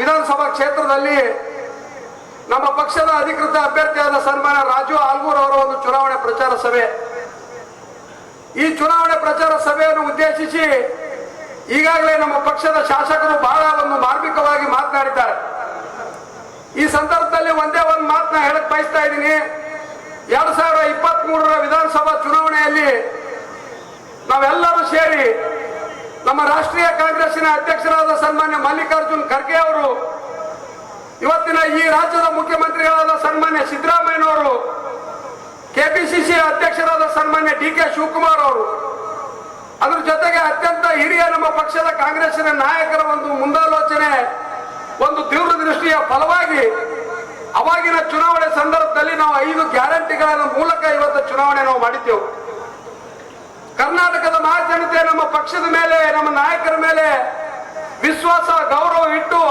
ವಿಧಾನಸಭಾ ಕ್ಷೇತ್ರದಲ್ಲಿ ನಮ್ಮ ಪಕ್ಷದ ಅಧಿಕೃತ ಅಭ್ಯರ್ಥಿಯಾದ ಸನ್ಮಾನ್ಯ ರಾಜು ಆಲ್ಗೂರ್ ಅವರ ಒಂದು ಚುನಾವಣೆ ಪ್ರಚಾರ ಸಭೆ. ಈ ಚುನಾವಣೆ ಪ್ರಚಾರ ಸಭೆಯನ್ನು ಉದ್ದೇಶಿಸಿ ಈಗಾಗಲೇ ನಮ್ಮ ಪಕ್ಷದ ಶಾಸಕರು ಬಹಳ ಒಂದು ಮಾರ್ಮಿಕವಾಗಿ ಮಾತನಾಡಿದ್ದಾರೆ. ಈ ಸಂದರ್ಭದಲ್ಲಿ ಒಂದೇ ಒಂದು ಮಾತನ್ನ ಹೇಳಕ್ ಬಯಸ್ತಾ ಇದ್ದೀನಿ. ಎರಡ್ ಸಾವಿರದ ಇಪ್ಪತ್ತ್ ಮೂರರ ವಿಧಾನಸಭಾ ಚುನಾವಣೆಯಲ್ಲಿ ನಾವೆಲ್ಲರೂ ಸೇರಿ ನಮ್ಮ ರಾಷ್ಟ್ರೀಯ ಕಾಂಗ್ರೆಸ್ಸಿನ ಅಧ್ಯಕ್ಷರಾದ ಸನ್ಮಾನ್ಯ ಮಲ್ಲಿಕಾರ್ಜುನ್ ಖರ್ಗೆ ಅವರು, ಇವತ್ತಿನ ಈ ರಾಜ್ಯದ ಮುಖ್ಯಮಂತ್ರಿಗಳಾದ ಸನ್ಮಾನ್ಯ ಸಿದ್ದರಾಮಯ್ಯನವರು, ಕೆಪಿಸಿಸಿ ಅಧ್ಯಕ್ಷರಾದ ಸನ್ಮಾನ್ಯ ಡಿ ಕೆ ಶಿವಕುಮಾರ್ ಅವರು, ಅದರ ಜೊತೆಗೆ ಅತ್ಯಂತ ಹಿರಿಯ ನಮ್ಮ ಪಕ್ಷದ ಕಾಂಗ್ರೆಸ್ಸಿನ ನಾಯಕರ ಒಂದು ಮುಂದಾಲೋಚನೆ, ಒಂದು ತೀವ್ರ ದೃಷ್ಟಿಯ ಫಲವಾಗಿ ಅವಾಗಿನ ಚುನಾವಣೆ ಸಂದರ್ಭದಲ್ಲಿ ನಾವು ಐದು ಗ್ಯಾರಂಟಿಗಳ ಮೂಲಕ ಇವತ್ತು ಚುನಾವಣೆ ನಾವು ಮಾಡಿದ್ದೆವು. ಕರ್ನಾಟಕದ ಮಹಾಜನತೆ ನಮ್ಮ ಪಕ್ಷದ ಮೇಲೆ, ನಮ್ಮ ನಾಯಕರ ಮೇಲೆ ವಿಶ್ವಾಸ, ಗೌರವ ಇಟ್ಟು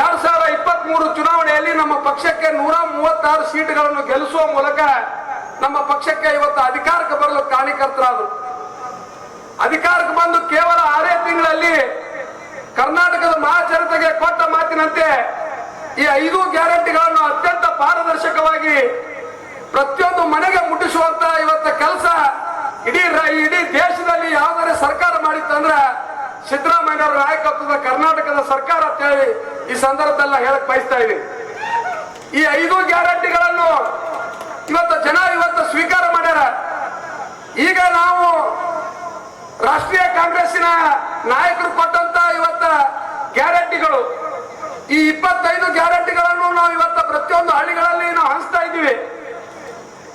ಎರಡ್ ಸಾವಿರದ ಇಪ್ಪತ್ತ್ ಮೂರು ಚುನಾವಣೆಯಲ್ಲಿ ನಮ್ಮ ಪಕ್ಷಕ್ಕೆ ನೂರ ಮೂವತ್ತಾರು ಸೀಟ್ಗಳನ್ನು ಗೆಲ್ಲಿಸುವ ಮೂಲಕ ನಮ್ಮ ಪಕ್ಷಕ್ಕೆ ಇವತ್ತು ಅಧಿಕಾರಕ್ಕೆ ಬರಲು ಕಾರಣೀಕರ್ತರಾದರು ಅಧಿಕಾರಕ್ಕೆ ಬಂದು ಕೇವಲ ಆರೇ ತಿಂಗಳಲ್ಲಿ ಕರ್ನಾಟಕದ ಮಹಾಜನತೆಗೆ ಕೊಟ್ಟ ಮಾತಿನಂತೆ ಈ ಐದು ಗ್ಯಾರಂಟಿಗಳನ್ನು ಅತ್ಯಂತ ಪಾರದರ್ಶಕವಾಗಿ ಪ್ರತಿಯೊಂದು ಮನೆಗೆ ಮುಟ್ಟಿಸುವಂತ ಇವತ್ತು ಕೆಲಸ ಇಡೀ ಇಡೀ ದೇಶದಲ್ಲಿ ಯಾವ್ದಾರೆ ಸರ್ಕಾರ ಮಾಡಿತ್ತಂದ್ರೆ ಸಿದ್ದರಾಮಯ್ಯ ಅವರ ನಾಯಕತ್ವದ ಕರ್ನಾಟಕದ ಸರ್ಕಾರ ಅಂತ ಹೇಳಿ ಈ ಸಂದರ್ಭದಲ್ಲಿ ಹೇಳಕ್ ಬಯಸ್ತಾ ಇದ್ದೀನಿ. ಈ ಐದು ಗ್ಯಾರಂಟಿಗಳನ್ನು ಇವತ್ತು ಜನ ಇವತ್ತು ಸ್ವೀಕಾರ ಮಾಡ್ಯಾರ. ಈಗ ನಾವು ರಾಷ್ಟ್ರೀಯ ಕಾಂಗ್ರೆಸ್ಸಿನ ನಾಯಕರು ಕೊಟ್ಟಂತ ಇವತ್ತ ಗ್ಯಾರಂಟಿಗಳು. ಈ ಇಪ್ಪತ್ತೈದು ಗ್ಯಾರಂಟಿಗಳನ್ನು ನಾವು ಇವತ್ತ ಪ್ರತಿಯೊಂದು ಹಳ್ಳಿಗಳಲ್ಲಿ ನಾವು ಹಂಚ್ತಾ ಇದ್ದೀವಿ.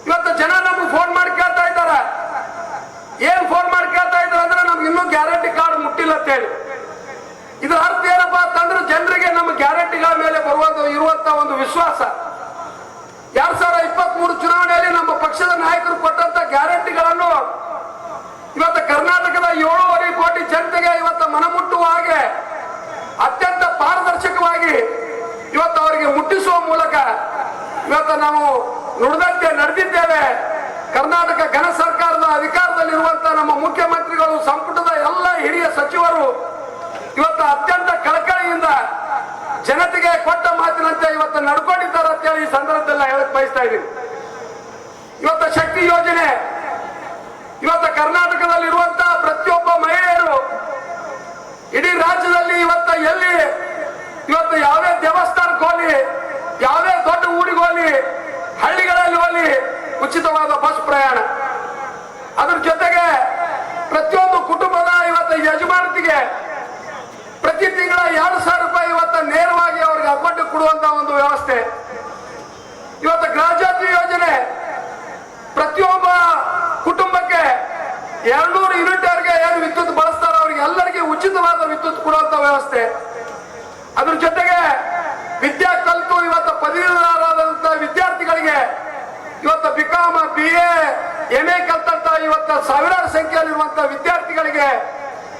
ಇವತ್ತು ಜನ ನಮ್ಗೆ ಫೋನ್ ಮಾಡಿ ಕೇಳ್ತಾ ಇದ್ದಾರೆ. ಏನ್ ಫೋನ್ ಮಾಡಿ ಕೇಳ್ತಾ ಇದ್ರು ಅಂದ್ರೆ ನಮ್ಗೆ ಇನ್ನೂ ಗ್ಯಾರಂಟಿ ಕಾರ್ಡ್ ಮುಟ್ಟಿಲ್ಲ ಅಂತ ಹೇಳಿ. ಇದ್ರ ಅರ್ಥ ಏನಪ್ಪಾ ಅಂತಂದ್ರೆ ಜನರಿಗೆ ನಮ್ಮ ಗ್ಯಾರಂಟಿಗಳ ಮೇಲೆ ಬರುವ ಇರುವಂತ ಒಂದು ವಿಶ್ವಾಸ. ಎರಡ್ ಸಾವಿರದ ಇಪ್ಪತ್ತ್ ಮೂರು ಚುನಾವಣೆಯಲ್ಲಿ ನಮ್ಮ ಪಕ್ಷದ ನಾಯಕರು ಕೊಟ್ಟಂತ ಗ್ಯಾರಂಟಿಗಳನ್ನು ಇವತ್ತು ಕರ್ನಾಟಕದ ಏಳೂವರೆ ಕೋಟಿ ಜನತೆಗೆ ಇವತ್ತು ಮನಮುಟ್ಟುವ ಹಾಗೆ ಅತ್ಯಂತ ಪಾರದರ್ಶಕವಾಗಿ ಇವತ್ತು ಅವರಿಗೆ ಮುಟ್ಟಿಸುವ ಮೂಲಕ ಇವತ್ತು ನಾವು ನುಡಿದಂತೆ ನಡೆದಿದ್ದೇವೆ. ಕರ್ನಾಟಕ ಘನ ಸರ್ಕಾರದ ಅಧಿಕಾರದಲ್ಲಿರುವಂತಹ ನಮ್ಮ ಮುಖ್ಯಮಂತ್ರಿಗಳು, ಸಂಪುಟದ ಎಲ್ಲ ಹಿರಿಯ ಸಚಿವರು ಇವತ್ತು ಅತ್ಯಂತ ಕಳಕಳಿಯಿಂದ ಜನತೆಗೆ ಕೊಟ್ಟ ಮಾತಿನಂತೆ ಇವತ್ತು ನಡ್ಕೊಂಡಿದ್ದಾರೆ ಅಂತ ಹೇಳಿ ಈ ಸಂದರ್ಭದಲ್ಲಿ ಹೇಳಕ್ ಬಯಸ್ತಾ ಇದ್ದೀನಿ. ಇವತ್ತು ಶಕ್ತಿ ಯೋಜನೆ, ಇವತ್ತು ಕರ್ನಾಟಕದಲ್ಲಿರುವಂತಹ ಪ್ರತಿಯೊಬ್ಬ ಮಹಿಳೆಯರು ಇಡೀ ರಾಜ್ಯದಲ್ಲಿ ಇವತ್ತು ಎಲ್ಲಿ, ಇವತ್ತು ಯಾವುದೇ ದೇವಸ್ಥಾನಕ್ಕೆ ಹೋಗಿ ಯಾವುದೇ ದೊಡ್ಡ ಊರಿಗೆ ಹೋಗಲಿ ಹೋಗಿ ಉಚಿತವಾದ ಬಸ್ ಪ್ರಯಾಣ. ಅದರ ಜೊತೆಗೆ ಪ್ರತಿಯೊಂದು ಕುಟುಂಬದ ಇವತ್ತು ಯಜಮಾನತಿಗೆ ಪ್ರತಿ ತಿಂಗಳ ಎರಡು ಸಾವಿರ ರೂಪಾಯಿ ಇವತ್ತು ನೇರವಾಗಿ ಅವ್ರಿಗೆ ಅಕೌಂಟ್ ಕೊಡುವಂತ ಒಂದು ವ್ಯವಸ್ಥೆ. ಇವತ್ತು ಗೃಹಜ್ಯೋತಿ ಯೋಜನೆ ಪ್ರತಿಯೊಬ್ಬ ಕುಟುಂಬಕ್ಕೆ ಎರಡ್ನೂರು ಯೂನಿಟ್ ಅವರಿಗೆ ಏನು ವಿದ್ಯುತ್ ಬಳಸ್ತಾರೋ ಅವರಿಗೆ ಎಲ್ಲರಿಗೆ ಉಚಿತವಾದ ವಿದ್ಯುತ್ ಕೊಡುವಂತ ವ್ಯವಸ್ಥೆ ಅದ್ರ ಜೊತೆಗೆ ವಿದ್ಯಾ ಕಲಿತು ಇವತ್ತು ಪದವೀಧರರಾದಂತ ವಿದ್ಯಾರ್ಥಿಗಳಿಗೆ ಇವತ್ತು BCom B A M A ಕಲ್ತಂತ ಇವತ್ತು ಸಾವಿರಾರು ಸಂಖ್ಯೆಯಲ್ಲಿರುವಂತ ವಿದ್ಯಾರ್ಥಿಗಳಿಗೆ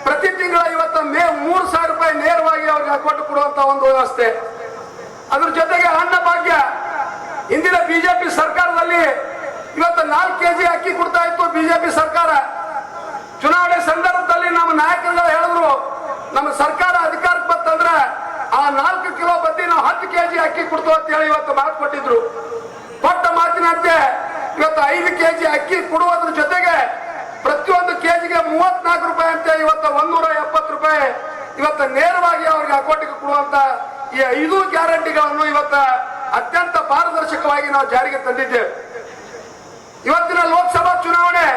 ಪ್ರತಿ ತಿಂಗಳ ಇವತ್ತು ಮೇ ಮೂರು ಸಾವಿರ ರೂಪಾಯಿ ನೇರವಾಗಿ ಅವ್ರಿಗೆ ಕೊಟ್ಟು ಕೊಡುವಂತ ಒಂದು ವ್ಯವಸ್ಥೆ. ಅದ್ರ ಜೊತೆಗೆ ಅನ್ನಭಾಗ್ಯ ಇಂದಿನ ಬಿಜೆಪಿ ಸರ್ಕಾರದಲ್ಲಿ ಇವತ್ತು ನಾಲ್ಕು ಕೆಜಿ ಅಕ್ಕಿ ಕೊಡ್ತಾ ಇತ್ತು ಬಿಜೆಪಿ ಸರ್ಕಾರ. ಚುನಾವಣೆ ಸಂದರ್ಭದಲ್ಲಿ ನಮ್ಮ ನಾಯಕರು ಹೇಳಿದ್ರು, ನಮ್ಮ ಸರ್ಕಾರ ಅಧಿಕಾರಕ್ಕೆ ಬಂತಂದ್ರೆ ಆ ನಾಲ್ಕು ಕಿಲೋ ಬದ್ದಿ ನಾವು ಹತ್ತು ಕೆಜಿ ಅಕ್ಕಿ ಕೊಡ್ತು ಅಂತ ಹೇಳಿ ಇವತ್ತು ಮಾತು ಕೊಟ್ಟಿದ್ರು. ಮಾತಿನಂತೆ ಇವತ್ತು ಐದು ಕೆಜಿ ಅಕ್ಕಿ ಕೊಡುವುದ್ರ ಜೊತೆಗೆ ಪ್ರತಿಯೊಂದು ಕೆಜಿಗೆ ಮೂವತ್ನಾಲ್ಕು ರೂಪಾಯಿ ಅಂತೆ, ಇವತ್ತು ಒಂದೂರ ಎಪ್ಪತ್ತು ರೂಪಾಯಿ. ಇವತ್ತು ನೇರವಾಗಿ ಅವ್ರಿಗೆ ಅಕೌಂಟ್ಗೆ ಕೊಡುವಂತ ಈ ಐದು ಗ್ಯಾರಂಟಿಗಳನ್ನು ಇವತ್ತ ಅತ್ಯಂತ ಪಾರದರ್ಶಕವಾಗಿ ನಾವು ಜಾರಿಗೆ ತಂದಿದ್ದೇವೆ. ಇವತ್ತಿನ ಲೋಕಸಭಾ ಚುನಾವಣೆ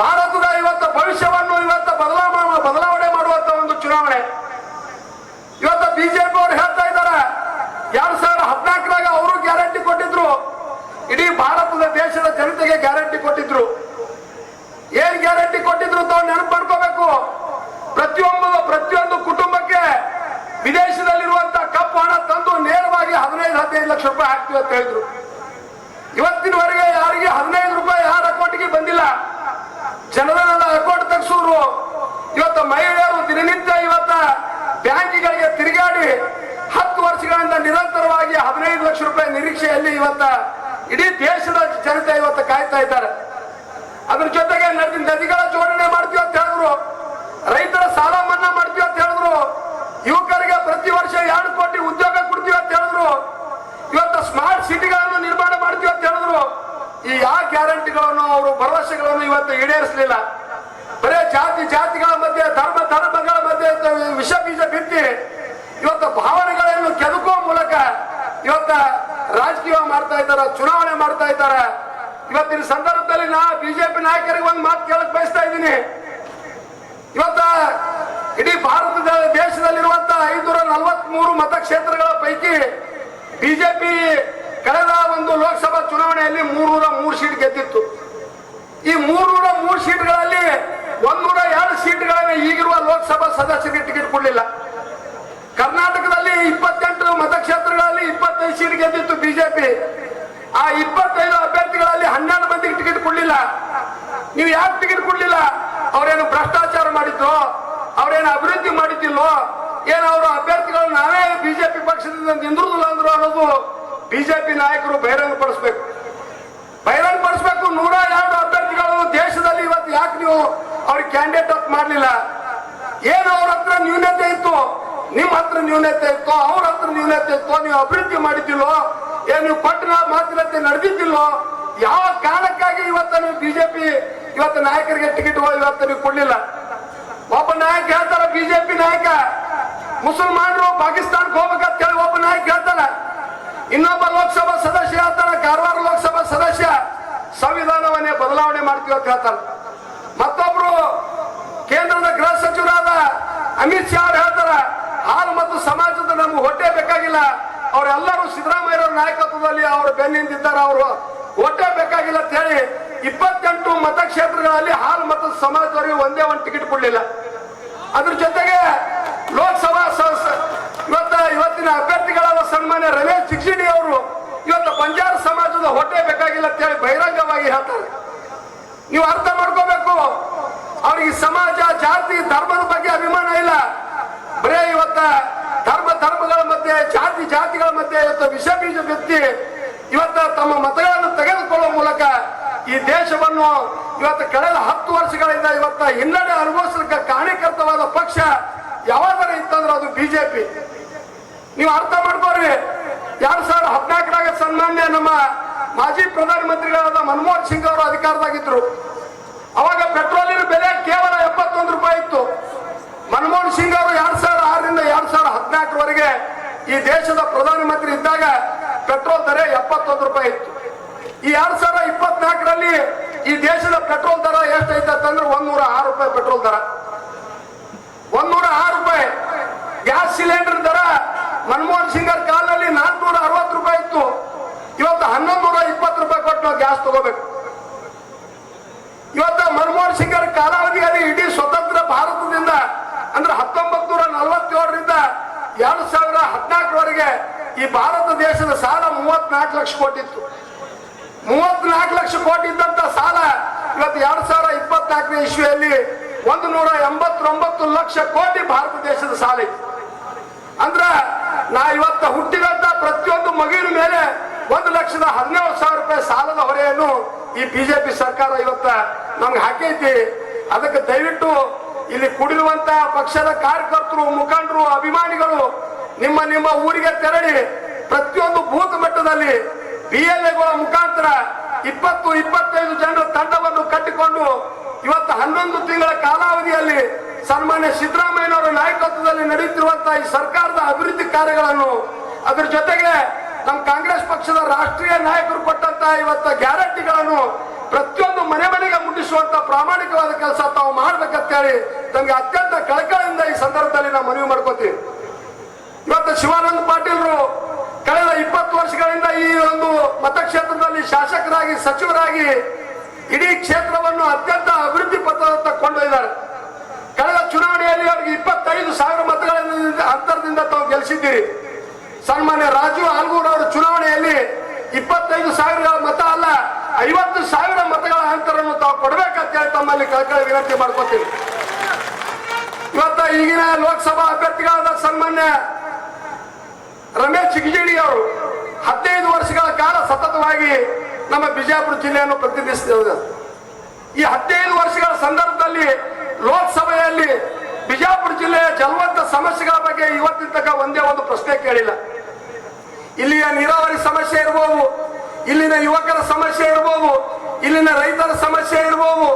ಭಾರತದ ಇವತ್ತು ಭವಿಷ್ಯವನ್ನು ಇವತ್ತು ಬದಲಾವಣೆ ಬದಲಾವಣೆ ಮಾಡುವಂತ ಒಂದು ಚುನಾವಣೆ. ಇವತ್ತು ಬಿಜೆಪಿ ಅವರು ಹೇಳ್ತಾ ಇದ್ದಾರೆ ಎರಡ್ ಸಾವಿರದ ಹದಿನಾಲ್ಕರಾಗ ಅವರು ಗ್ಯಾರಂಟಿ ಕೊಟ್ಟಿದ್ರು ಇಡೀ ಭಾರತದ ದೇಶದ ಜನತೆಗೆ ಗ್ಯಾರಂಟಿ ಕೊಟ್ಟಿದ್ರು. ಏನ್ ಗ್ಯಾರಂಟಿ ಕೊಟ್ಟಿದ್ರು ತಾವು ನೆನಪು ಮಾಡ್ಕೋಬೇಕು ಪ್ರತಿಯೊಂದು ಪ್ರತಿಯೊಂದು ಕುಟುಂಬಕ್ಕೆ ವಿದೇಶದಲ್ಲಿರುವಂತ ಕಪ್ಪು ಹಣ ತಂದು ನೇರವಾಗಿ ಹದಿನೈದು ಹದಿನೈದು ಲಕ್ಷ ರೂಪಾಯಿ ಹಾಕ್ತೀವಿ ಅಂತ ಹೇಳಿದ್ರು. ಇವತ್ತಿನವರೆಗೆ ಯಾರಿಗೆ ಹದಿನೈದು ರೂಪಾಯಿ ಯಾರ ಅಕೌಂಟ್ಗೆ ಬಂದಿಲ್ಲ? ಜನಧನದ ಅಕೌಂಟ್ ತೆಗೆಸೋರು. ಇವತ್ತು ಮಹಿಳೆಯರು ದಿನನಿತ್ಯ ಇವತ್ತ ಬ್ಯಾಂಕ್ಗಳಿಗೆ ತಿರುಗಾಡಿ ಹತ್ತು ವರ್ಷಗಳಿಂದ ನಿರಂತರವಾಗಿ ಹದಿನೈದು ಲಕ್ಷ ರೂಪಾಯಿ ನಿರೀಕ್ಷೆಯಲ್ಲಿ ಇವತ್ತ ಇಡೀ ದೇಶದ ಜನತೆ ಇವತ್ತು ಕಾಯ್ತಾ ಇದ್ದಾರೆ. ಅದ್ರ ಜೊತೆಗೆ ನದಿಗಳ ಜೋಡಣೆ ಮಾಡ್ತೀವಿ ಅಂತ ಹೇಳಿದ್ರು. ರೈತರ ಸಾಲ ಮನ್ನಾ ಮಾಡ್ತೀವಿ ಅಂತ ಹೇಳಿದ್ರು. ಯುವಕರಿಗೆ ಪ್ರತಿ ವರ್ಷ ಎರಡು ಕೋಟಿ ಉದ್ಯೋಗ ಕೊಡ್ತೀವಿ ಅಂತ ಹೇಳಿದ್ರು. ಇವತ್ತು ಸ್ಮಾರ್ಟ್ ಸಿಟಿಗಳನ್ನು ನಿರ್ಮಾಣ ಮಾಡ್ತೀವಿ ಅಂತ ಹೇಳಿದ್ರು. ಈ ಯಾವ ಗ್ಯಾರಂಟಿಗಳನ್ನು ಅವರು ಭರವಸೆಗಳನ್ನು ಇವತ್ತು ಈಡೇರಿಸಲಿಲ್ಲ. ಬರೇ ಜಾತಿ ಜಾತಿಗಳ ಮಧ್ಯೆ, ಧರ್ಮ ಧರ್ಮಗಳ ಮಧ್ಯೆ ವಿಷ ಬೀಜ ಬಿತ್ತಿ ಇವತ್ತು ಭಾವನೆಗಳನ್ನು ಕೆದುಕೋ ಮೂಲಕ ಇವತ್ತು ರಾಜಕೀಯ ಮಾಡ್ತಾ ಇದ್ದಾರೆ, ಚುನಾವಣೆ ಮಾಡ್ತಾ ಇದ್ದಾರೆ. ಇವತ್ತಿನ ಸಂದರ್ಭದಲ್ಲಿ ನಾ ಬಿಜೆಪಿ ನಾಯಕರಿಗೆ ಒಂದು ಮಾತು ಕೇಳಕ್ ಬಯಸ್ತಾ ಇದ್ದೀನಿ. ಇವತ್ತ ಇಡೀ ಭಾರತದ ದೇಶದಲ್ಲಿರುವಂತ ಐನೂರ ನಲವತ್ಮೂರು ಮತಕ್ಷೇತ್ರಗಳ ಪೈಕಿ ಬಿಜೆಪಿ ಕಳೆದ ಒಂದು ಲೋಕಸಭಾ ಚುನಾವಣೆಯಲ್ಲಿ ಮೂರ್ನೂರ ಮೂರು ಸೀಟ್ ಗೆದ್ದಿತ್ತು. ಈ ಮೂರ್ನೂರ ಮೂರು ಸೀಟ್ಗಳಲ್ಲಿ ಒಂದೂರ ಎರಡು ಸೀಟ್ಗಳನ್ನ ಈಗಿರುವ ಲೋಕಸಭಾ ಸದಸ್ಯರಿಗೆ ಟಿಕೆಟ್ ಕೊಡಲಿಲ್ಲ ಕರ್ನಾಟಕದಲ್ಲಿ ಇಪ್ಪತ್ತೆಂಟು ಮತಕ್ಷೇತ್ರಗಳಲ್ಲಿ ಇಪ್ಪತ್ತೈದು ಸೀಟ್ ಗೆದ್ದಿತ್ತು ಬಿಜೆಪಿ ಆ ಇಪ್ಪತ್ತೈದು ಅಭ್ಯರ್ಥಿಗಳಲ್ಲಿ ಹನ್ನೆರಡು ಮಂದಿಗೆ ಟಿಕೆಟ್ ಕೊಡಲಿಲ್ಲ ನೀವು ಯಾಕೆ ಟಿಕೆಟ್ ಕೊಡ್ಲಿಲ್ಲ ಅವ್ರೇನು ಭ್ರಷ್ಟಾಚಾರ ಮಾಡಿದ್ರು ಅವ್ರೇನು ಅಭಿವೃದ್ಧಿ ಮಾಡಿದ್ದಿಲ್ಲೋ ಏನು ಅವರು ಅಭ್ಯರ್ಥಿಗಳು ನಾವೇ ಬಿಜೆಪಿ ಪಕ್ಷದಿಂದ ನಿಂದ್ರುದಿಲ್ಲ ಅಂದ್ರು ಅನ್ನೋದು ಬಿಜೆಪಿ ನಾಯಕರು ಬಹಿರಂಗಪಡಿಸ್ಬೇಕು ಬಹಿರಂಗಪಡಿಸ್ಬೇಕು ನೂರ ಎರಡು ಅಭ್ಯರ್ಥಿಗಳು ದೇಶದಲ್ಲಿ ಇವತ್ತು ಯಾಕೆ ನೀವು ಅವ್ರಿಗೆ ಕ್ಯಾಂಡಿಡೇಟ್ ಅಂತ ಮಾಡಲಿಲ್ಲ? ಏನು ಅವ್ರ ಹತ್ರ ನ್ಯೂನತೆ ಇತ್ತು? ನಿಮ್ಮ ಹತ್ರ ನ್ಯೂನತೆ ಇತ್ತು, ಅವ್ರ ಹತ್ರ ನ್ಯೂನತೆ ಇತ್ತು, ನೀವು ಅಭಿವೃದ್ಧಿ ಮಾಡಿದ್ದಿಲ್ಲೋ, ಏನು ನೀವು ಪಟ್ಟಣ ಮಾತುಕತೆ ನಡೆದಿದ್ದಿಲ್ಲೋ, ಯಾವ ಕಾರಣಕ್ಕಾಗಿ ಇವತ್ತ ನೀವು ಬಿಜೆಪಿ ಇವತ್ತು ನಾಯಕರಿಗೆ ಟಿಕೆಟ್ ಇವತ್ತು ನೀವು ಕೊಡ್ಲಿಲ್ಲ? ಒಬ್ಬ ನಾಯಕ ಹೇಳ್ತಾರ ಬಿಜೆಪಿ ನಾಯಕ ಮುಸಲ್ಮಾನರು ಪಾಕಿಸ್ತಾನಕ್ಕೆ ಹೋಗ್ಬೇಕಂತ ಹೇಳಿ ಒಬ್ಬ ನಾಯಕ ಹೇಳ್ತಾರ ಇನ್ನೊಬ್ಬ ಲೋಕಸಭಾ ಸದಸ್ಯ ಹೇಳ್ತಾನೆ, ಕಾರವಾರ ಲೋಕಸಭಾ ಸದಸ್ಯ, ಸಂವಿಧಾನವನ್ನೇ ಬದಲಾವಣೆ ಮಾಡ್ತೀವಿ ಅಂತ ಹೇಳ್ತಾರ ಮತ್ತೊಬ್ರು ಕೇಂದ್ರದ ಗೃಹ ಸಚಿವರಾದ ಅಮಿತ್ ಶಾ ಅವ್ರು ಹೇಳ್ತಾರ, ಹಾಲು ಮತ್ತು ಸಮಾಜದ ನಮ್ಗೆ ಹೊಟ್ಟೆ ಬೇಕಾಗಿಲ್ಲ. ಅವರೆಲ್ಲರೂ ಸಿದ್ದರಾಮಯ್ಯವ್ರ ನಾಯಕತ್ವದಲ್ಲಿ ಅವರು ಬೆನ್ನಿಂದಿದ್ದಾರೆ, ಅವರು ಹೊಟ್ಟೆ ಬೇಕಾಗಿಲ್ಲ ಅಂತ ಹೇಳಿ ಇಪ್ಪತ್ತೆಂಟು ಮತಕ್ಷೇತ್ರಗಳಲ್ಲಿ ಹಾಲು ಮತ್ತು ಸಮಾಜದವರಿಗೆ ಒಂದೇ ಒಂದು ಟಿಕೆಟ್ ಕೊಡಲಿಲ್ಲ. ಅದ್ರ ಜೊತೆಗೆ ಲೋಕಸಭಾ ಸ- ಸ- ಇವತ್ತ ಇವತ್ತಿನ ಅಭ್ಯರ್ಥಿಗಳಾದ ಸನ್ಮಾನ್ಯ ರಮೇಶ್ ಚಿಕ್ಸಿಡಿ ಅವರು ಇವತ್ತು ಬಂಜಾರ ಸಮಾಜದ ಹೊಟ್ಟೆ ಬೇಕಾಗಿಲ್ಲ ಅಂತ ಹೇಳಿ ಬಹಿರಂಗವಾಗಿ ಹೇಳ್ತಾರೆ. ನೀವು ಅರ್ಥ ಮಾಡ್ಕೋಬೇಕು. ಅವ್ರಿಗೆ ಸಮಾಜ, ಜಾತಿ, ಧರ್ಮದ ಬಗ್ಗೆ ಅಭಿಮಾನ ಇಲ್ಲ. ಬರೇ ಇವತ್ತ ಧರ್ಮ, ಧರ್ಮಗಳ ಮಧ್ಯೆ, ಜಾತಿ, ಜಾತಿಗಳ ಮಧ್ಯೆ ಇವತ್ತು ವಿಷ ಬೀಜ ಬಿತ್ತಿ ಇವತ್ತ ತಮ್ಮ ಮತಗಳನ್ನು ತೆಗೆದುಕೊಳ್ಳುವ ಮೂಲಕ ಈ ದೇಶವನ್ನು ಇವತ್ತು ಕಳೆದ ಹತ್ತು ವರ್ಷಗಳಿಂದ ಇವತ್ತ ಹಿನ್ನಡೆ ಅನುಭವಿಸಲಿಕ್ಕೆ ಕಾರಣೀಕರ್ತವಾದ ಪಕ್ಷ ಯಾವಾಗ ಇತ್ತಂದ್ರೆ ಅದು ಬಿಜೆಪಿ. ನೀವು ಅರ್ಥ ಮಾಡ್ಕೋರಿ ಎರಡ್ ಸಾವಿರದ ಹದಿನಾಲ್ಕರಾಗ ಸನ್ಮಾನ್ಯ ನಮ್ಮ ಮಾಜಿ ಪ್ರಧಾನಮಂತ್ರಿಗಳಾದ ಮನಮೋಹನ್ ಸಿಂಗ್ ಅವರು ಅಧಿಕಾರದಾಗಿದ್ರು. ಅವಾಗ ಪೆಟ್ರೋಲಿನ ಬೆಲೆ ಕೇವಲ ಎಪ್ಪತ್ತೊಂದು ರೂಪಾಯಿ ಇತ್ತು. ಮನಮೋಹನ್ ಸಿಂಗ್ ಅವರು ಎರಡ್ ಸಾವಿರದ ಆರರಿಂದ ಎರಡ್ ಸಾವಿರದ ಹದಿನಾಲ್ಕರವರೆಗೆ ಈ ದೇಶದ ಪ್ರಧಾನಮಂತ್ರಿ ಇದ್ದಾಗ ಪೆಟ್ರೋಲ್ ದರ ಎಪ್ಪತ್ತೊಂದು ರೂಪಾಯಿ ಇತ್ತು. ಈ ಎರಡ್ ಸಾವಿರದ ಇಪ್ಪತ್ನಾಲ್ಕರಲ್ಲಿ ಈ ದೇಶದ ಪೆಟ್ರೋಲ್ ದರ ಎಷ್ಟೈತೆ ಅಂತಂದ್ರೆ ಒಂದೂರ ಆರು ರೂಪಾಯಿ ಪೆಟ್ರೋಲ್ ದರ. ಒಂದೂರ ಆರು ರೂಪಾಯಿ ಗ್ಯಾಸ್ ಸಿಲಿಂಡರ್ ದರ ಮನಮೋಹನ್ ಸಿಂಗರ್ ಕಾಲದಲ್ಲಿ ನಾಲ್ಕುನೂರ ಅರವತ್ತು ರೂಪಾಯಿ ಇತ್ತು. ಇವತ್ತು ಹನ್ನೊಂದು ನೂರ ಇಪ್ಪತ್ತು ರೂಪಾಯಿ ಕೊಟ್ಟು ನಾವು ಗ್ಯಾಸ್ ತಗೋಬೇಕು. ಇವತ್ತು ಮನಮೋಹನ್ ಸಿಂಗರ್ ಕಾಲಾವಧಿಯಲ್ಲಿ ಇಡೀ ಸ್ವತಂತ್ರ ಭಾರತದಿಂದ, ಅಂದ್ರೆ ಹತ್ತೊಂಬತ್ತು ನೂರ ನಲವತ್ತೇಳರಿಂದ ಎರಡು ಸಾವಿರ ಹದಿನಾಲ್ಕರವರೆಗೆ ಈ ಭಾರತ ದೇಶದ ಸಾಲ ಮೂವತ್ನಾಲ್ಕು ಲಕ್ಷ ಕೋಟಿ ಇತ್ತು ಮೂವತ್ನಾಲ್ಕು ಲಕ್ಷ ಕೋಟಿ ಇದ್ದಂತ ಸಾಲ ಇವತ್ತು ಎರಡ್ ಸಾವಿರ ಇಪ್ಪತ್ನಾಲ್ಕನೇ ಇಸ್ವಿಯಲ್ಲಿ ಒಂದು ನೂರ ಎಂಬತ್ತೊಂಬತ್ತು ಲಕ್ಷ ಕೋಟಿ ಭಾರತ ದೇಶದ ಸಾಲ ಇತ್ತು ಅಂದ್ರ ನಾ ಇವತ್ತ ಹುಟ್ಟಿದಂತ ಪ್ರತಿಯೊಂದು ಮಗುವಿನ ಮೇಲೆ ಒಂದು ಲಕ್ಷದ ಹದಿನೇಳು ಸಾವಿರ ರೂಪಾಯಿ ಸಾಲದ ಹೊರೆಯನ್ನು ಈ ಬಿಜೆಪಿ ಸರ್ಕಾರ ಇವತ್ತ ನಮ್ಗೆ ಹಾಕೈತಿ. ಅದಕ್ಕೆ ದಯವಿಟ್ಟು ಇಲ್ಲಿ ಕುಡಿಯುವಂತ ಪಕ್ಷದ ಕಾರ್ಯಕರ್ತರು, ಮುಖಂಡರು, ಅಭಿಮಾನಿಗಳು, ನಿಮ್ಮ ನಿಮ್ಮ ಊರಿಗೆ ತೆರಳಿ ಪ್ರತಿಯೊಂದು ಬೂತ್ ಮಟ್ಟದಲ್ಲಿ ಬಿ ಎಲ್ ಎಗಳ ಮುಖಾಂತರ ಇಪ್ಪತ್ತು, ಇಪ್ಪತ್ತೈದು ಜನರ ತಂಡವನ್ನು ಕಟ್ಟಿಕೊಂಡು ಇವತ್ತು ಹನ್ನೊಂದು ತಿಂಗಳ ಕಾಲಾವಧಿಯಲ್ಲಿ ಸನ್ಮಾನ್ಯ ಸಿದ್ದರಾಮಯ್ಯನವರ ನಾಯಕತ್ವದಲ್ಲಿ ನಡೆಯುತ್ತಿರುವಂತಹ ಈ ಸರ್ಕಾರದ ಅಭಿವೃದ್ಧಿ ಕಾರ್ಯಗಳನ್ನು, ಅದರ ಜೊತೆಗೆ ನಮ್ಮ ಕಾಂಗ್ರೆಸ್ ಪಕ್ಷದ ರಾಷ್ಟ್ರೀಯ ನಾಯಕರು ಕೊಟ್ಟಂತಹ ಇವತ್ತ ಗ್ಯಾರಂಟಿಗಳನ್ನು ಪ್ರತಿಯೊಂದು ಮನೆ ಮನೆಗೆ ಮುಟ್ಟಿಸುವಂತ ಪ್ರಾಮಾಣಿಕವಾದ ಕೆಲಸ ತಾವು ಮಾಡ್ಬೇಕಂತೇಳಿ ತಮಗೆ ಅತ್ಯಂತ ಕಳಕಳಿಯಿಂದ ಈ ಸಂದರ್ಭದಲ್ಲಿ ನಾವು ಮನವಿ ಮಾಡ್ಕೋತೀವಿ. ಇವತ್ತು ಶಿವಾನಂದ ಪಾಟೀಲ್ರು ಕಳೆದ ಇಪ್ಪತ್ತು ವರ್ಷಗಳಿಂದ ಈ ಒಂದು ಮತಕ್ಷೇತ್ರದಲ್ಲಿ ಶಾಸಕರಾಗಿ, ಸಚಿವರಾಗಿ ಇಡೀ ಕ್ಷೇತ್ರವನ್ನು ಅತ್ಯಂತ ಅಭಿವೃದ್ಧಿ ಪಥದತ್ತ ಕೊಂಡೊಯ್ದಾರೆ. ಚುನಾವಣೆಯಲ್ಲಿ ಅವರಿಗೆ ಇಪ್ಪತ್ತೈದು ಸಾವಿರ ಮತಗಳ ಅಂತರದಿಂದ ತಾವು ಗೆಲ್ಲಿಸಿದ್ದೀರಿ ಸನ್ಮಾನ್ಯ ರಾಜು ಆಲ್ಗೂರ್ ಅವರು ಚುನಾವಣೆಯಲ್ಲಿ ಇಪ್ಪತ್ತೈದು ಸಾವಿರ ಮತ ಅಲ್ಲ, ಐವತ್ತು ಸಾವಿರ ಮತಗಳ ಅಂತರವನ್ನು ತಾವು ಕೊಡಬೇಕಂತ ಹೇಳಿ ತಮ್ಮಲ್ಲಿ ಕಳಕಳಿ ವಿನಂತಿ ಮಾಡ್ಕೋತೀವಿ. ಇವತ್ತ ಈಗಿನ ಲೋಕಸಭಾ ಅಭ್ಯರ್ಥಿಗಳಾದ ಸನ್ಮಾನ್ಯ ರಮೇಶ್ ಚಿಗಜಿಡಿ ಅವರು ಹದಿನೈದು ವರ್ಷಗಳ ಕಾಲ ಸತತವಾಗಿ ನಮ್ಮ ಬಿಜಾಪುರ ಜಿಲ್ಲೆಯನ್ನು ಪ್ರತಿನಿಧಿಸಿದ ಈ ಹದಿನೈದು ವರ್ಷಗಳ ಸಂದರ್ಭದಲ್ಲಿ ಲೋಕಸಭೆಯಲ್ಲಿ ಬಿಜಾಪುರ ಜಿಲ್ಲೆಯ ಜಲವಂತ ಸಮಸ್ಯೆಗಳ ಬಗ್ಗೆ ಇವತ್ತಿನ ಒಂದೇ ಒಂದು ಪ್ರಶ್ನೆ ಕೇಳಿಲ್ಲ. ಇಲ್ಲಿಯ ನೀರಾವರಿ ಸಮಸ್ಯೆ ಇರಬಹುದು ಇಲ್ಲಿನ ಯುವಕರ ಸಮಸ್ಯೆ ಇರಬಹುದು ಇಲ್ಲಿನ ರೈತರ ಸಮಸ್ಯೆ ಇರಬಹುದು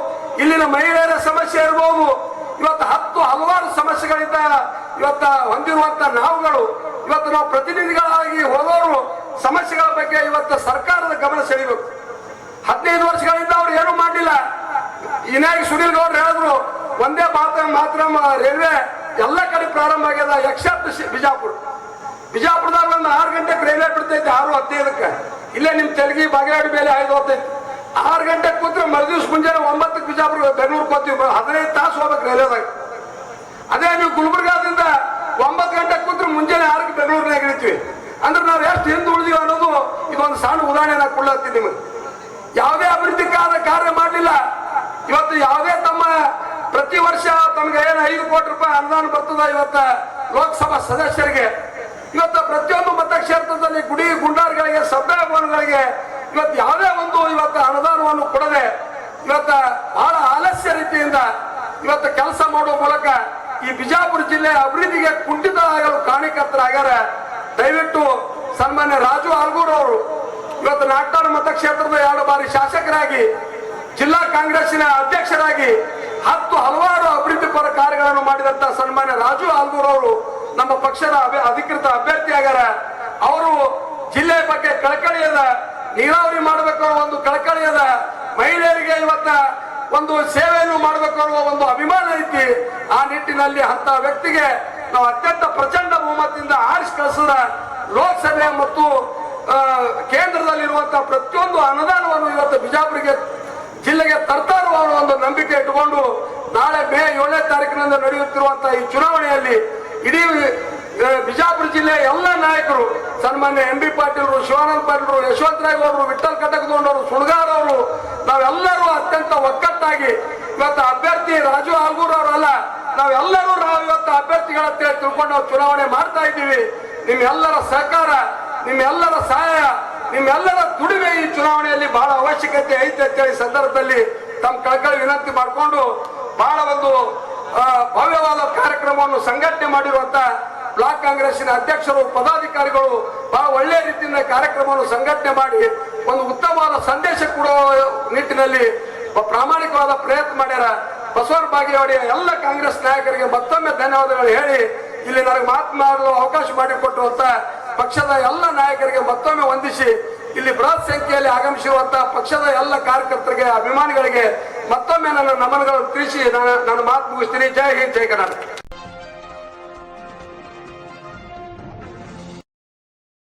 ಇಲ್ಲಿನ ಮಹಿಳೆಯರ ಸಮಸ್ಯೆ ಇರಬಹುದು ಇವತ್ತು ಹತ್ತು ಹಲವಾರು ಸಮಸ್ಯೆಗಳಿಂದ ಇವತ್ತ ಹೊಂದಿರುವಂತ ನಾವುಗಳು, ಇವತ್ತು ನಾವು ಪ್ರತಿನಿಧಿಗಳಾಗಿ ಹೋದವರು ಸಮಸ್ಯೆಗಳ ಬಗ್ಗೆ ಇವತ್ತು ಸರ್ಕಾರದ ಗಮನ ಸೆಳೆಯಬೇಕು. ಹದಿನೈದು ವರ್ಷಗಳಿಂದ ಅವ್ರು ಏನು ಮಾಡಲಿಲ್ಲ. ಇನ್ನಾಗಿ ಸುನೀಲ್ ಗೌಡ್ರು ಹೇಳಿದ್ರು ಒಂದೇ ಮಾತ್ರ ಮಾತ್ರ ರೈಲ್ವೆ ಎಲ್ಲ ಕಡೆ ಪ್ರಾರಂಭ ಆಗ್ಯದ ಎಕ್ಸೆಪ್ಟ್ ಬಿಜಾಪುರ. ಬಿಜಾಪುರದಾಗ ಒಂದು ಆರು ಗಂಟೆಗೆ ರೈಲ್ವೆ ಬಿಡ್ತೈತಿ, ಆರು ಹದಿನೈದಕ್ಕೆ. ಇಲ್ಲೇ ನಿಮ್ಮ ತೆಲಗಿ, ಬಾಗೇವಾಡಿ ಮೇಲೆ ಐದು ಹೋಗ್ತೈತಿ. ಆರು ಗಂಟೆಗೆ ಕೂತ್ರೆ ಮರುದಿವ್ಸ ಮುಂಜಾನೆ ಒಂಬತ್ತಕ್ಕೆ ಬಿಜಾಪುರ, ಬೆಂಗಳೂರು ಹೋಗ್ತೀವಿ ಹದಿನೈದು ತಾಸು ಹೋಗ್ಬೇಕು ರೈಲ್ವೆದಾಗ. ಅದೇ ನೀವು ಗುಲ್ಬರ್ಗಾದಿಂದ ಒಂಬತ್ತು ಗಂಟೆಗೆ ಕೂತ್ರೆ ಮುಂಜಾನೆ ಆರಕ್ಕೆ ಬೆಂಗಳೂರಿನಾಗ ಇಳಿತೀವಿ. ಅಂದ್ರೆ ನಾವು ಎಷ್ಟು ಹಿಂದೆ ಉಳಿದೀವಿ ಅನ್ನೋದು ಇದೊಂದು ಸಣ್ಣ ಉದಾಹರಣೆ ನಾನು ಕೊಡ್ಲತ್ತೀನಿ ನಿಮಗೆ. ಯಾವುದೇ ಅಭಿವೃದ್ಧಿ ಕಾರ್ಯ ಮಾಡಲಿಲ್ಲ, ಇವತ್ತು ಯಾವುದೇ ತಮ್ಮ ಪ್ರತಿ ವರ್ಷ ತಮಗೆ ಏನು ಐದು ಕೋಟಿ ರೂಪಾಯಿ ಅನುದಾನ ಬರ್ತದ ಇವತ್ತ ಲೋಕಸಭಾ ಸದಸ್ಯರಿಗೆ, ಇವತ್ತು ಪ್ರತಿಯೊಂದು ಮತಕ್ಷೇತ್ರದಲ್ಲಿ ಗುಡಿ ಗುಂಡಾರ್ಗಳಿಗೆ, ಸಭೆ ಭವನಗಳಿಗೆ ಇವತ್ತು ಯಾವುದೇ ಒಂದು ಇವತ್ತು ಅನುದಾನವನ್ನು ಕೊಡದೆ ಇವತ್ತು ಬಹಳ ಆಲಸ್ಯ ರೀತಿಯಿಂದ ಇವತ್ತು ಕೆಲಸ ಮಾಡುವ ಮೂಲಕ ಈ ಬಿಜಾಪುರ ಜಿಲ್ಲೆ ಅಭಿವೃದ್ಧಿಗೆ ಕುಂಠಿತ ಆಗಲು ಕಾರಣಕರ್ತರಾಗ್ಯಾರ ದಯವಿಟ್ಟು ಸನ್ಮಾನ್ಯ ರಾಜು ಆಲ್ಗೂರ್ ಅವರು, ಇವತ್ತು ನಾಗ್ತಾನ ಮತಕ್ಷೇತ್ರದ ಎರಡು ಬಾರಿ ಶಾಸಕರಾಗಿ, ಜಿಲ್ಲಾ ಕಾಂಗ್ರೆಸ್ಸಿನ ಅಧ್ಯಕ್ಷರಾಗಿ ಹತ್ತು ಹಲವಾರು ಅಭಿವೃದ್ಧಿ ಪರ ಕಾರ್ಯಗಳನ್ನು ಮಾಡಿದಂತ ಸನ್ಮಾನ್ಯ ರಾಜು ಆಲ್ಗೂರ್ ಅವರು ನಮ್ಮ ಪಕ್ಷದ ಅಧಿಕೃತ ಅಭ್ಯರ್ಥಿ ಆಗ್ಯಾರ ಅವರು ಜಿಲ್ಲೆ ಬಗ್ಗೆ ಕಳಕಳಿ ಅದ ನೀರಾವರಿ ಮಾಡಬೇಕು ಅನ್ನೋ ಒಂದು ಕಳಕಳಿ ಅದ ಮಹಿಳೆಯರಿಗೆ ಇವತ್ತ ಒಂದು ಸೇವೆಯನ್ನು ಮಾಡಬೇಕು ಅನ್ನುವ ಒಂದು ಅಭಿಮಾನ ಐತಿ. ಆ ನಿಟ್ಟಿನಲ್ಲಿ ಅಂತ ವ್ಯಕ್ತಿಗೆ ನಾವು ಅತ್ಯಂತ ಪ್ರಚಂಡ ಬಹುಮತದಿಂದ ಆರಿಸಿ ಕಳಿಸಿದ ಲೋಕಸಭೆ ಮತ್ತು ಕೇಂದ್ರದಲ್ಲಿರುವಂತಹ ಪ್ರತಿಯೊಂದು ಅನುದಾನವನ್ನು ಇವತ್ತು ಬಿಜಾಪುರಿಗೆ ಜಿಲ್ಲೆಗೆ ತರ್ತಾರೋ ಅನ್ನೋ ಒಂದು ನಂಬಿಕೆ ಇಟ್ಟುಕೊಂಡು ನಾಳೆ ಮೇ ಏಳನೇ ತಾರೀಕಿನಿಂದ ನಡೆಯುತ್ತಿರುವಂತಹ ಈ ಚುನಾವಣೆಯಲ್ಲಿ ಇಡೀ ಬಿಜಾಪುರ ಜಿಲ್ಲೆಯ ಎಲ್ಲ ನಾಯಕರು, ಸನ್ಮಾನ್ಯ ಎಂ ಬಿ ಪಾಟೀಲ್ರು, ಶಿವಾನಂದ ಪಾಟೀಲ್ರು ಯಶವಂತರಾಯ್ ಗೌಡರು ವಿಠಲ್ ಕಟಕದೊಂಡವರು ಸುಳ್ಗಾರ್ ಅವರು, ನಾವೆಲ್ಲರೂ ಅತ್ಯಂತ ಒಕ್ಕಟ್ಟಾಗಿ ಇವತ್ತು ಅಭ್ಯರ್ಥಿ ರಾಜು ಆಗೂರ್ ಅವರಲ್ಲ, ನಾವೆಲ್ಲರೂ ನಾವು ಇವತ್ತು ಅಭ್ಯರ್ಥಿಗಳ ತಿಳ್ಕೊಂಡು ನಾವು ಚುನಾವಣೆ ಮಾಡ್ತಾ ಇದ್ದೀವಿ. ನಿಮ್ಮೆಲ್ಲರ ಸಹಕಾರ, ನಿಮ್ಮೆಲ್ಲರ ಸಹಾಯ ನಿಮ್ಮೆಲ್ಲರ ದುಡಿಮೆ ಈ ಚುನಾವಣೆಯಲ್ಲಿ ಬಹಳ ಅವಶ್ಯಕತೆ ಐತೆ ಅಂತೇಳಿ ಸಂದರ್ಭದಲ್ಲಿ ತಮ್ಮ ಕಳಕಳಿ ವಿನಂತಿ ಮಾಡಿಕೊಂಡು ಬಹಳ ಒಂದು ಭವ್ಯವಾದ ಕಾರ್ಯಕ್ರಮವನ್ನು ಸಂಘಟನೆ ಮಾಡಿರುವಂತ ಬ್ಲಾಕ್ ಕಾಂಗ್ರೆಸ್ನ ಅಧ್ಯಕ್ಷರು, ಪದಾಧಿಕಾರಿಗಳು ಬಹಳ ಒಳ್ಳೆಯ ರೀತಿಯಿಂದ ಕಾರ್ಯಕ್ರಮವನ್ನು ಸಂಘಟನೆ ಮಾಡಿ ಒಂದು ಉತ್ತಮವಾದ ಸಂದೇಶ ಕೊಡುವ ನಿಟ್ಟಿನಲ್ಲಿ ಪ್ರಾಮಾಣಿಕವಾದ ಪ್ರಯತ್ನ ಮಾಡ್ಯಾರ. ಬಸವನ ಬಾಗೇವಾಡಿಯ ಎಲ್ಲ ಕಾಂಗ್ರೆಸ್ ನಾಯಕರಿಗೆ ಮತ್ತೊಮ್ಮೆ ಧನ್ಯವಾದಗಳು ಹೇಳಿ ಇಲ್ಲಿ ನನಗೆ ಮಾತನಾಡಲು ಅವಕಾಶ ಮಾಡಿಕೊಟ್ಟುವಂತ ಪಕ್ಷದ ಎಲ್ಲ ನಾಯಕರಿಗೆ ಮತ್ತೊಮ್ಮೆ ವಂದಿಸಿ, ಇಲ್ಲಿ ಬೃಹತ್ ಸಂಖ್ಯೆಯಲ್ಲಿ ಆಗಮಿಸಿರುವಂತಹ ಪಕ್ಷದ ಎಲ್ಲ ಕಾರ್ಯಕರ್ತರಿಗೆ, ಅಭಿಮಾನಿಗಳಿಗೆ ಮತ್ತೊಮ್ಮೆ ನನ್ನ ನಮನಗಳನ್ನು ತಿಳಿಸಿ, ನಾನು ನನ್ನ ಮಾತು ಮುಗಿಸ್ತೀನಿ. ಜೈ ಹಿಂದ್, ಜೈ ಕರ್ನಾಟಕ.